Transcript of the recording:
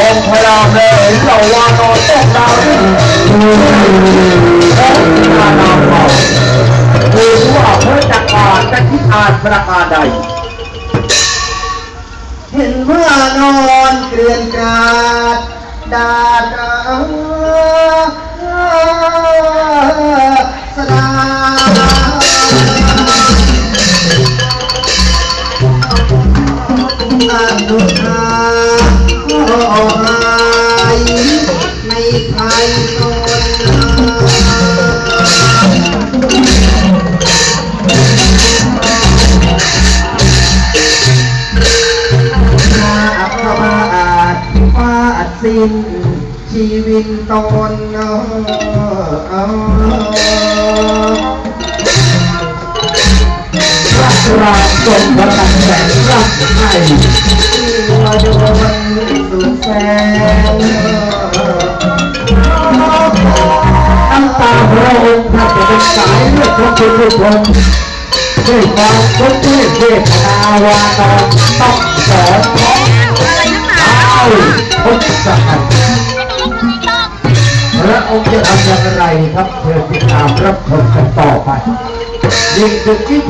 องค์พระรามเลยเหล่าวานอนตกดาวดิ้นองค์พระรามเมาคือว่าพระจักรวาลจะคิดอ่านประการใด เห็นเมื่อนอนเกลื่อนกาดดาด อานุภาขอหายไม่ใครตนมาบมาอาจฟาดสิ้นชีวิตตนเออเระรามทรงพลัง แสงรับให้มาโดนสุดแสงน้ำตาพระองค์ท่าจะเป็นสายเลือดของคุณผู้ชมด้วยความทุกที่เวทนาวานอนต้องสอนท้องเอาพุทธศาสนาพระองค์จะทำอย่างไรครับเพื่อติดตามรับชมกันต่อไปยิ่งถึงที่